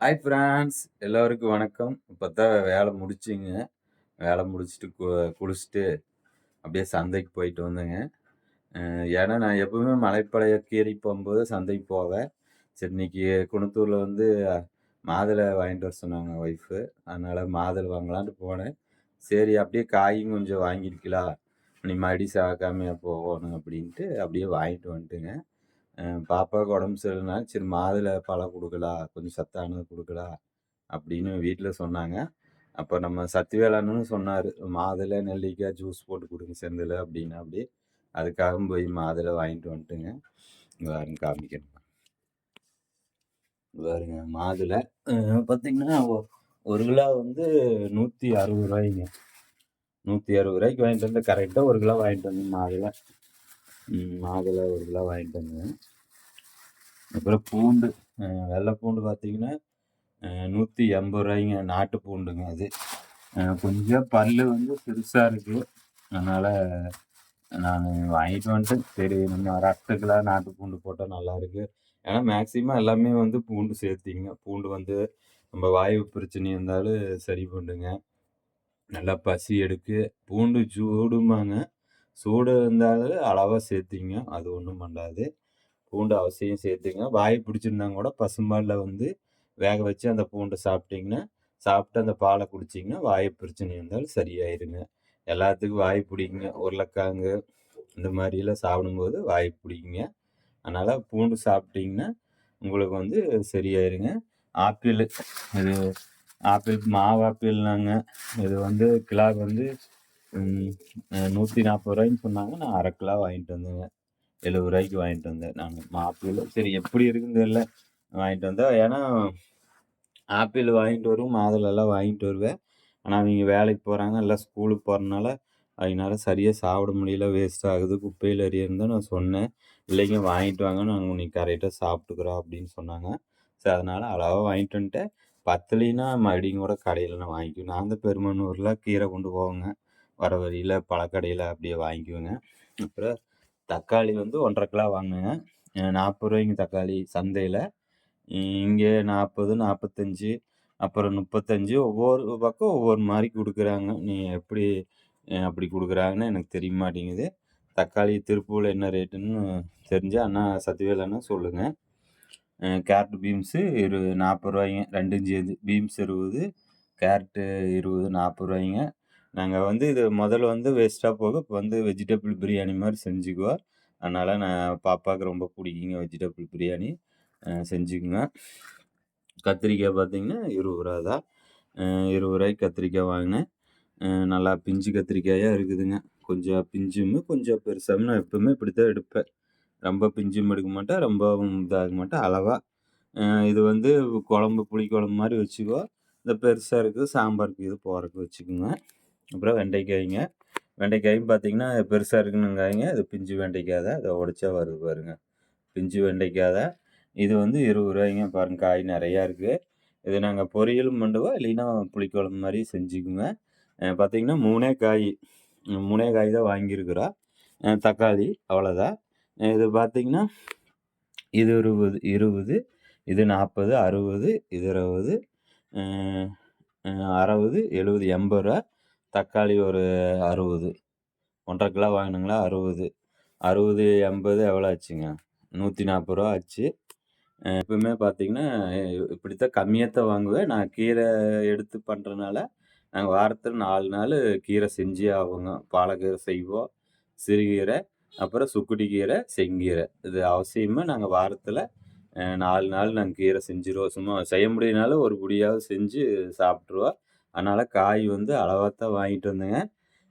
Hi friends எல்லோருக்கும் வணக்கம். இப்போ தான் வேலை முடிச்சிங்க. வேலை முடிச்சுட்டு கு குளிச்சுட்டு அப்படியே சந்தைக்கு போயிட்டு வந்தேங்க. ஏன்னா நான் எப்பவுமே மலைப்பழைய கீறி போகும்போது சந்தைக்கு போவேன். சரி இன்னைக்கு குணத்தூரில் வந்து மாதுளை வாங்கிட்டு வர சொன்னாங்க ஒய்ஃபு அதனால் மாதுளை வாங்கலான்ட்டு போனேன். சரி அப்படியே காயும் கொஞ்சம் வாங்கிருக்கலாம் நீ மடி சாக்காமையாக போகணும் அப்படின்ட்டு அப்படியே வாங்கிட்டு வந்துட்டுங்க. பாப்பாவுக்கு உடம்பு சரியில்லைனா சரி மாதுளை பழம் கொடுக்கலாம் கொஞ்சம் சத்தானது கொடுக்கலாம் அப்படின்னு வீட்டில் சொன்னாங்க. அப்போ நம்ம சத்திவேலான்னு சொன்னார் மாதுளை நெல்லிக்காய் ஜூஸ் போட்டு கொடுங்க செந்தில் அப்படின்னு. அப்படி அதுக்காக போய் மாதுளை வாங்கிட்டு வந்துட்டுங்க. இங்க காமிக்கணும் பாருங்க மாதுளை. பார்த்திங்கன்னா பார்த்தீங்கன்னா ஒரு கிலோ வந்து நூற்றி அறுபது ரூபாய்ங்க. நூற்றி அறுபது ரூபாய்க்கு வாங்கிட்டு வந்து கரெக்டாக ஒரு கிலோ வாங்கிட்டு வந்தேன் மாதுளை. மாதுளை ஒரு கிலோ வாங்கிட்டு வந்தேன் அப்புறம் பூண்டு வெள்ளை பூண்டு பார்த்தீங்கன்னா நூற்றி எண்பது ரூபாய்ங்க நாட்டு பூண்டுங்க அது. கொஞ்சம் பல் வந்து பெருசாக இருக்குது அதனால் நான் வாங்கிட்டு வந்துட்டு சரி நம்ம ரத்தத்துக்கெலாம் நாட்டு பூண்டு போட்டால் நல்லாயிருக்கு ஏன்னா மேக்ஸிமம் எல்லாமே வந்து பூண்டு சேர்த்திங்க. பூண்டு வந்து நம்ம வாயு பிரச்சனை இருந்தாலும் சரி பண்ணுங்க. நல்லா பசி எடுக்கு. பூண்டு சூடுமாங்க சூடு இருந்தாலும் அளவாக சேர்த்திங்க. அது ஒன்றும் பண்ணாது. பூண்டு அவசியம் சேர்த்துங்க வாய் பிடிச்சிருந்தாங்க கூட பசும்பாலில் வந்து வேக வச்சு அந்த பூண்டை சாப்பிட்டீங்கன்னா சாப்பிட்டு அந்த பாலை குடிச்சிங்கன்னா வாய் பிரச்சனை இருந்தாலும் சரியாயிருங்க. எல்லாத்துக்கும் வாய் பிடிக்குங்க. உருளைக்கிழங்கு இந்த மாதிரிலாம் சாப்பிடும்போது வாய் பிடிக்குங்க. அதனால் பூண்டு சாப்பிட்டீங்கன்னா உங்களுக்கு வந்து சரியாயிருங்க. ஆப்பிள் இது ஆப்பிள் மாவு ஆப்பிள்னாங்க. இது வந்து கிலோ வந்து நூற்றி நாற்பது ரூபாய்ன்னு சொன்னாங்க. நான் அரை கிலோ வாங்கிட்டு வந்தேங்க. எழுபது ரூபாய்க்கு வாங்கிட்டு வந்தேன். நான் ஆப்பிள் சரி எப்படி இருக்குன்னு தெரியல. வாங்கிட்டு வந்தேன் ஏன்னா ஆப்பிள் வாங்கிட்டு வரும் மாதுளெல்லாம் வாங்கிட்டு வருவேன். ஆனால் அவங்க வேலைக்கு போகிறாங்க எல்லாம் ஸ்கூலுக்கு போகிறனால அதனால சரியாக சாப்பிட முடியல வேஸ்ட் ஆகுது குப்பையில் எறியன்னு நான் சொன்னேன். இல்லைங்க வாங்கிட்டு வாங்க நாங்கள் இன்னைக்கு கரெக்டாக சாப்பிட்டுக்குறோம் அப்படின்னு சொன்னாங்க. சரி அதனால் அளவாக வாங்கிட்டு வந்துட்டேன். பத்தலைன்னா மறுபடியும் கூட கடையில் நான் வாங்கிக்குவேன். நான் அந்த பெருமனூரில் கீரை கொண்டு போவேங்க. வர வழியில் பழக்கடையில் அப்படியே வாங்கிக்குவேங்க. அப்புறம் தக்காளி வந்து ஒன்றரை கிலோ வாங்கினேங்க நாற்பது ரூபாய்ங்க தக்காளி சந்தையில். இங்கே நாற்பது நாற்பத்தஞ்சு அப்புறம் முப்பத்தஞ்சு ஒவ்வொரு பக்கம் ஒவ்வொரு மாதிரி கொடுக்குறாங்க. நீ எப்படி அப்படி கொடுக்குறாங்கன்னு எனக்கு தெரிய மாட்டேங்குது. தக்காளி திருப்பூரில் என்ன ரேட்டுன்னு தெரிஞ்சு அண்ணா சத்யவேல் அண்ணா சொல்லுங்கள் கேரட் பீன்ஸு இரு நாற்பது ரூபாய்ங்க ரெண்டும் சேர்ந்து பீன்ஸ் இருபது கேரட்டு இருபது நாற்பது ரூபாய்ங்க. நாங்கள் வந்து இது முதல்ல வந்து வேஸ்ட்டாக போக இப்போ வந்து வெஜிடபிள் பிரியாணி மாதிரி செஞ்சுக்குவோம் அதனால் நான் பாப்பாவுக்கு ரொம்ப பிடிக்குங்க வெஜிடபிள் பிரியாணி. செஞ்சுக்குங்க. கத்திரிக்காய் பார்த்திங்கன்னா இருபது ரூபா தான். இருபது ரூபாய்க்கு கத்திரிக்காய் வாங்கினேன். நல்லா பிஞ்சு கத்திரிக்காயாக இருக்குதுங்க. கொஞ்சம் பிஞ்சும் கொஞ்சம் பெருசாகவும் நான் எப்பவுமே இப்படி தான் எடுப்பேன். ரொம்ப பிஞ்சும் எடுக்க மாட்டேன் ரொம்பவும் இதாக மாட்டேன். அளவாக இது வந்து குழம்பு புளி குழம்பு மாதிரி வச்சுக்கோ இந்த பெருசாக இருக்குது சாம்பாருக்கு இது போகிறக்கு வச்சுக்கோங்க. அப்புறம் வெண்டைக்காய்ங்க. வெண்டைக்காயும் பார்த்தீங்கன்னா பெருசாக இருக்குனுங்காய்ங்க இது பிஞ்சு வெண்டைக்காய் தான். அதை உடச்சா வருது பாருங்க. பிஞ்சு வெண்டைக்காய் தான். இது வந்து இருபது ரூபாய்ங்க. பாருங்க காய் நிறையா இருக்குது இது நாங்கள் பொரியலும் பண்ணுவோம். இல்லைன்னா புளிக்குழம்பு மாதிரி செஞ்சுக்குங்க. பார்த்தீங்கன்னா மூணே காய் மூணே காய் தான் வாங்கியிருக்கிறோம். தக்காளி அவ்வளோதான் இது பார்த்திங்கன்னா இது இருபது இருபது இது நாற்பது அறுபது இது இருபது அறுபது எழுபது எண்பது ரூபா தக்காளி ஒரு அறுபது. ஒன்றரை கிலோ வாங்கினுங்களா? அறுபது. அறுபது எண்பது எவ்வளோ ஆச்சுங்க? நூற்றி நாற்பது ரூபா ஆச்சு. எப்பவுமே பார்த்தீங்கன்னா இப்படித்தான் கம்மியாக தான் வாங்குவேன். நான் கீரை எடுத்து பண்ணுறனால நாங்கள் வாரத்தில் நாலு நாள் கீரை செஞ்சே ஆகுங்க. பாலக்கீரை செய்வோம் சிறுகீரை அப்புறம் சுக்குடி கீரை செங்கீரை. இது அவசியமாக நாங்கள் வாரத்தில் நாலு நாள் நாங்கள் கீரை செஞ்சிருவோம். சும்மா செய்ய முடியனாலும் ஒரு புடியாவது செஞ்சு சாப்பிட்ருவோம் அதனால் காய் வந்து அளவாக தான் வாங்கிட்டு வந்தேங்க.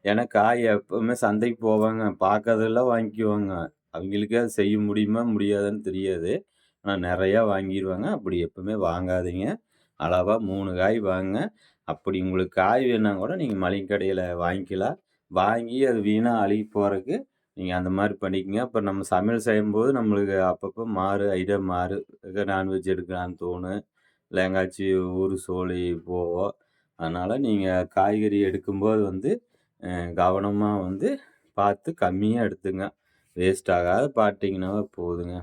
ஏன்னா காய் எப்பவுமே சந்தைக்கு போவாங்க. பார்க்கறதெல்லாம் வாங்கிக்குவாங்க. அவங்களுக்கே அது செய்ய முடியுமா முடியாதுன்னு தெரியாது. ஆனால் நிறையா வாங்கிடுவாங்க அப்படி எப்பவுமே வாங்காதீங்க. அளவாக மூணு காய் வாங்க அப்படி உங்களுக்கு காய் வேணா கூட நீங்கள் மளிகை கடையில் வாங்கிக்கலாம். வாங்கி அது வீணாக அழுகி போகிறதுக்கு நீங்கள் அந்த மாதிரி பண்ணிக்கங்க. அப்புறம் நம்ம சமையல் செய்யும்போது நம்மளுக்கு அப்பப்போ மாறு ஐட்டம் மாறு நான்வெஜ் எடுக்கலான்னு தோணும். இல்லை எங்காச்சும் ஊர் சோழி போவோம். அதனால் நீங்கள் காய்கறி எடுக்கும்போது வந்து கவனமாக வந்து பார்த்து கம்மியாக எடுத்துங்க. வேஸ்ட் ஆகாத பார்ட்டிங்கனாவே போதுங்க.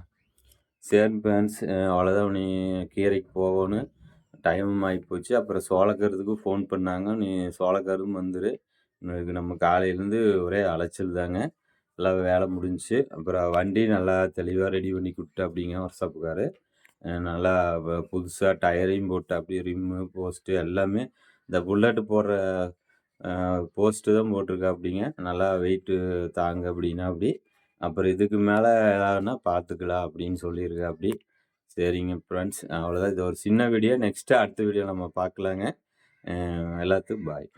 சரி ஃப்ரெண்ட்ஸ் அவ்வளோதான் நீ கீரைக்கு போகணும். டைமும் ஆகிப்போச்சு அப்புறம் சோளக்கருதுக்கு ஃபோன் பண்ணாங்க. நீ சோளக்கரும் வந்துரு. இன்னைக்கு நம்ம காலையிலேருந்து ஒரே அலைச்சல் தாங்க. எல்லாம் வேலை முடிஞ்சுச்சு. அப்புறம் வண்டி நல்லா தெளிவாக ரெடி பண்ணி கொடுத்தாப்பிடிங்க ஒர்க்ஷாப்புக்காரு நல்லா புதுசாக டயரையும் போட்டு அப்படியே ரிம்மு போஸ்ட்டு எல்லாமே இந்த புல்லட் போடுற போஸ்ட்டு தான் போட்டிருக்காப்பிடிங்க நல்லா வெயிட்டு தாங்க அப்படின்னா அப்படி. அப்புறம் இதுக்கு மேலே ஏதாவதுனா பார்த்துக்கலாம் அப்படின்னு சொல்லியிருக்காப்படி சரிங்க ஃப்ரெண்ட்ஸ் அவ்வளோதான் இது ஒரு சின்ன வீடியோ நெக்ஸ்ட்டு அடுத்த வீடியோ நம்ம பார்க்கலாங்க எல்லாத்துக்கும் பாய்